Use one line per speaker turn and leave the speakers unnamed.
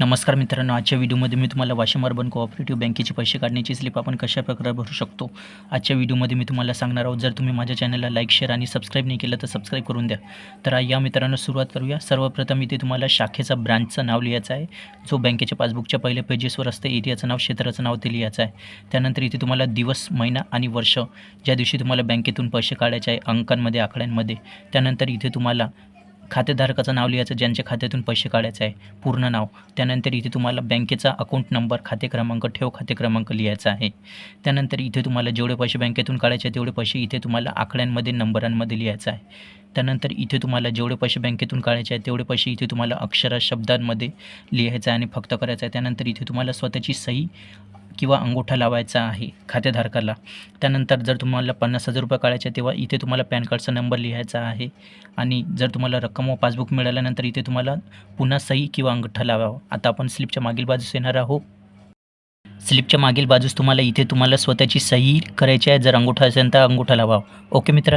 नमस्कार मित्रांनो आजच्या व्हिडिओमध्ये मी तुम्हाला वाशिम अर्बन कोऑपरेटिव्ह बँकेचे पैसे काढण्याची स्लिप आपण कशा प्रकारे भरू शकतो? आजच्या व्हिडिओमध्ये मी तुम्हाला सांगणार आहोत जर तुम्ही माझ्या चॅनलला लाईक शेअर आणि सबस्क्राईब नाही केलं तर सबस्क्राईब करून द्या. तर या मित्रांनो सुरुवात करूया. सर्वप्रथम इथे तुम्हाला शाखेचा ब्रांचचं नाव लिहायचं आहे जो बँकेच्या पासबुकच्या पहिल्या पेजेसवर असते एरियाचं नाव क्षेत्राचं नाव ते लिहायचं आहे. त्यानंतर इथे तुम्हाला दिवस महिना आणि वर्ष ज्या दिवशी तुम्हाला बँकेतून पैसे काढायचे आहे अंकांमध्ये आकड्यांमध्ये. त्यानंतर इथे तुम्हाला खातेधारकाचं नाव लिहायचं ज्यांच्या खात्यातून पैसे काढायचे आहे पूर्ण नाव. त्यानंतर इथे तुम्हाला बँकेचा अकाउंट नंबर खाते क्रमांक ठेव खाते क्रमांक लिहायचा आहे. त्यानंतर इथे तुम्हाला जेवढे पैसे बँकेतून काढायचे तेवढे पैसे इथे तुम्हाला आकड्यांमध्ये नंबरांमध्ये लिहायचं आहे. त्यानंतर इथे तुम्हाला जेवढे पैसे बँकेतून काढायचे आहेत तेवढे पैसे इथे तुम्हाला अक्षरा शब्दांमध्ये लिहायचं आहे आणि फक्त करायचं आहे. त्यानंतर इथे तुम्हाला स्वतःची सही किंवा अंगूठा लावायचा आहे खातेधारकाला. त्यानंतर जर तुम्हाला पन्नास हजार रुपये काढायचे तेव्हा इथे तुम्हाला पॅन कार्डचा नंबर लिहायचा आहे. आणि जर तुम्हाला रक्कम व पासबुक मिळाल्यानंतर इथे तुम्हाला पुन्हा सही किंवा अंगठा लावावा. आता आपण स्लिपच्या मागील बाजूस येणार आहोत. स्लिपच्या मागील बाजूस तुम्हाला इथे तुम्हाला स्वतःची सही करायची आहे. जर अंगूठा असेल तर अंगूठा लावा ओके मित्रांनो.